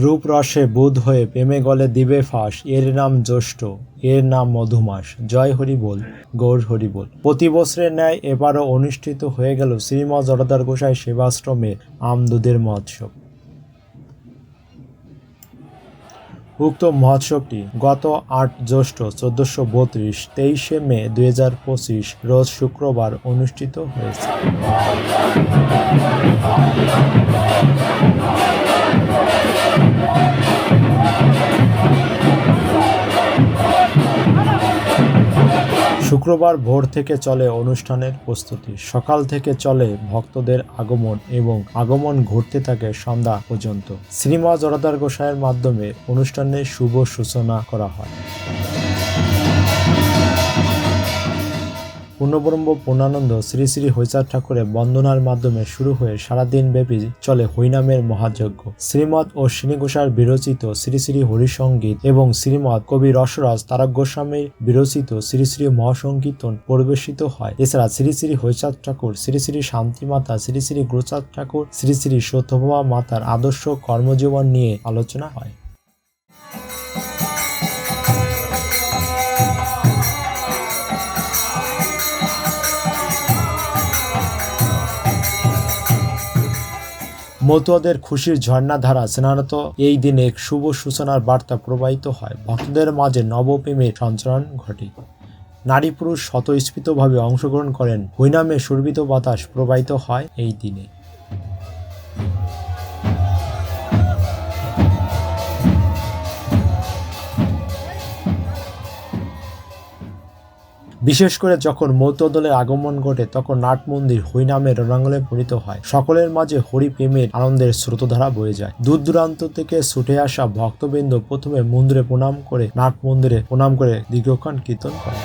রূপরসে বুধ হয়ে প্রেমে গলে দিবে ফাঁস। এর নাম জ্যৈষ্ঠ, এর নাম মধুমাস। জয় হরি বল, গৌর হরি বল। প্রতি বছরের ন্যায় এবারও অনুষ্ঠিত হয়ে গেল শ্রীমা জরদার গোসাই সেবাশ্রমে আমদুদের মহোৎসব। উক্ত মহোৎসবটি গত আট জ্যৈষ্ঠ চোদ্দশো বত্রিশ তেইশে মে দুই হাজার পঁচিশ রোজ শুক্রবার অনুষ্ঠিত হয়েছে। শুক্রবার ভোর থেকে চলে অনুষ্ঠানের প্রস্তুতি। সকাল থেকে চলে ভক্তদের আগমন এবং আগমন ঘটতে থাকে সন্ধ্যা পর্যন্ত। শ্রীমা জরাদার গোসাইয়ের মাধ্যমে অনুষ্ঠানের শুভ সূচনা করা হয়। পূর্ণব্রহ্ম পূর্ণানন্দ শ্রী শ্রী হৈচার ঠাকুরের বন্দনার মাধ্যমে শুরু হয়ে সারাদিন ব্যাপী চলে হরিনামের মহাযজ্ঞ। শ্রীমৎ ও শ্রীঘোষার বিরচিত শ্রী শ্রী হরিসঙ্গীত এবং শ্রীমৎ কবি রসরাজ তারক বিরচিত শ্রী শ্রী মহাসংকীর্তন পরিবেশিত হয়। এছাড়া শ্রী শ্রী হৈচাঁদ ঠাকুর, শ্রী শ্রী শান্তিমাতা, শ্রী শ্রী গুরুচাঁদ ঠাকুর, শ্রী শ্রী সত্যভামা মাতার আদর্শ কর্মজীবন নিয়ে আলোচনা হয়। মতুয়াদের খুশির ঝর্ণাধারা স্নানত এই দিনে শুভ সূচনার বার্তা প্রবাহিত হয়। ভক্তদের মাঝে নবপ্রেমের সঞ্চরণ ঘটে। নারী পুরুষ স্বতঃস্ফীতভাবে অংশগ্রহণ করেন। হইনামে সুরবিত বাতাস প্রবাহিত হয় এই দিনে। বিশেষ করে যখন মৌতদলের আগমন ঘটে, তখন নাট মন্দির হরিনামের রণাঙ্গলে পরিণত হয়। সকলের মাঝে হরি প্রেমের আনন্দের স্রোতধারা বয়ে যায়। দূর দূরান্ত থেকে ছুটে আসা ভক্তবৃন্দ প্রথমে মন্দিরে প্রণাম করে নাট মন্দিরে প্রণাম করে দীর্ঘক্ষণ কীর্তন করে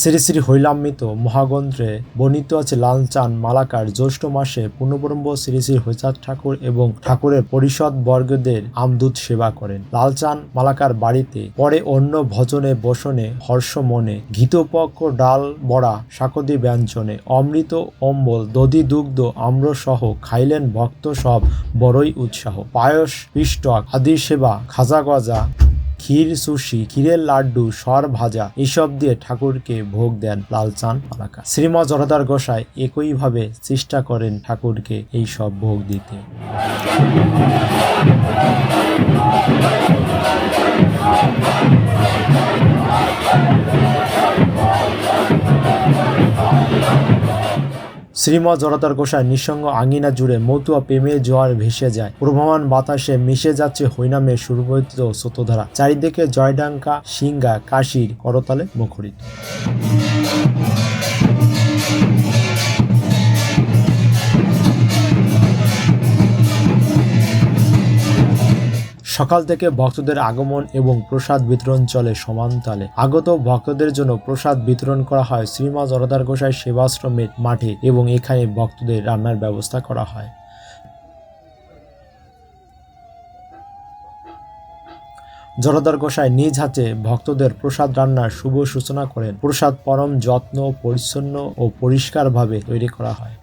শ্রী শ্রী হৈলাম্বিত মহাগ্রন্থে বর্ণিত আছে লালচান মালাকার জ্যৈষ্ঠ মাসে পূর্ণব্রহ্ম শ্রী শ্রী হৈচাঁদ ঠাকুর এবং ঠাকুরের পরিষদ বর্গদের আমদূত সেবা করেন। লালচান মালাকার বাড়িতে পরে অন্য ভজনে বসনে হর্ষ মনে ঘিতপক্ষ ডাল বড়া শাকদি ব্যঞ্জনে, অমৃত অম্বল, দধি দুগ্ধ আম্র সহ খাইলেন ভক্ত সব, বড়ই উৎসাহ। পায়স, পিষ্টক আদি সেবা, খাজা গজা ক্ষীর সুশি, ক্ষীরের লাড্ডু, সর ভাজা, এসব দিয়ে ঠাকুরকে ভোগ দেন লালচান মালাকা শ্রীম জরদার গোসাই একইভাবে চেষ্টা করেন ঠাকুরকে এই সব ভোগ দিতে। শ্রীমা জড়তার কোষায় নিঃসঙ্গ আঙিনা জুড়ে মতুয়া প্রেমের জোয়ার ভেসে যায়। প্রভাবান বাতাসে মিশে যাচ্ছে হইনামে সুরভিত স্রোতধারা চারিদিকে জয়ডাঙ্কা সিঙ্গা কাশির করতালে মুখরিত। সকাল থেকে ভক্তদের আগমন এবং প্রসাদ বিতরণ চলে সমানতালে আগত ভক্তদের জন্য প্রসাদ বিতরণ করা হয় শ্রীমা জরদার গোসাই সেবাশ্রমের মাঠে এবং এখানে ভক্তদের রান্নার ব্যবস্থা করা হয়। জরদার গোসাই নিজ হাতে ভক্তদের প্রসাদ রান্নার শুভ সূচনা করেন। প্রসাদ পরম যত্ন, পরিচ্ছন্ন ও পরিষ্কারভাবে তৈরি করা হয়।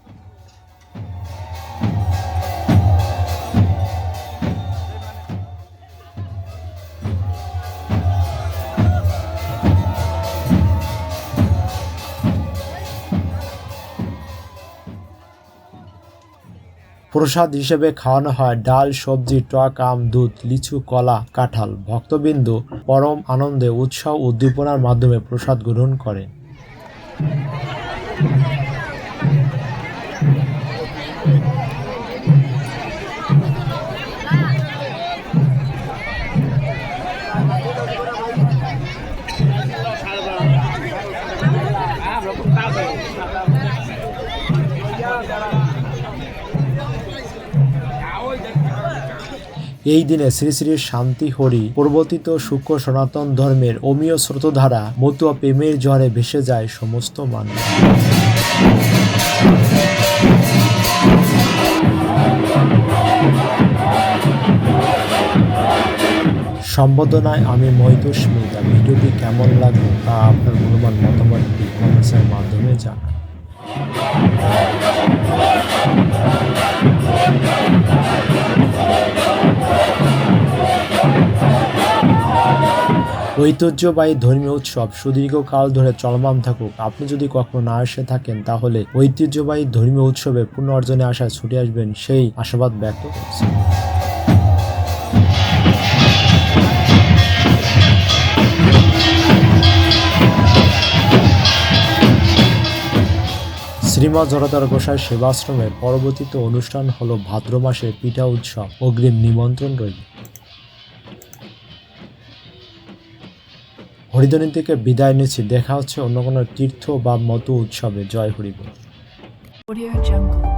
প্রসাদ হিসেবে খাওয়ানো হয় ডাল, সবজি, টক, আম, দুধ, লিচু, কলা, কাঁঠাল। ভক্তবৃন্দ পরম আনন্দে উৎসাহ উদ্দীপনার মাধ্যমে প্রসাদ গ্রহণ করেন। এই দিনে শ্রী শ্রী শান্তি হরি প্রবর্তিত সূক্ষ্ম সনাতন ধর্মের অমীয় স্রোতধারা মতুয়া প্রেমের জ্বরে ভেসে যায় সমস্ত মানুষ। সম্বোধনায় আমি মহিতোষ মিতা ভিডিওটি কেমন লাগল তা আপনার মূল্যবান মতামতটি কমেন্টসের মাধ্যমে জানান। ঐতিহ্যবাহী ধর্মীয় উৎসব সুদীর্ঘকাল ধরে চলমান থাকুক। আপনি যদি কখনো না এসে থাকেন, তাহলে ঐতিহ্যবাহী ধর্মীয় উৎসবে পুনঃ অর্জনে আসায় ছুটে আসবেন সেই আশাবাদ ব্যক্ত করছি। শ্রীমা জড়তার গোসাই সেবাশ্রমের পরবর্তীতে অনুষ্ঠান হলো ভাদ্র মাসে পিঠা উৎসব। অগ্রিম নিমন্ত্রণ রইল। হরিধনী থেকে বিদায় নিচ্ছি। দেখা হচ্ছে অন্য কোনো তীর্থ বা মতো উৎসবে। জয় Jungle.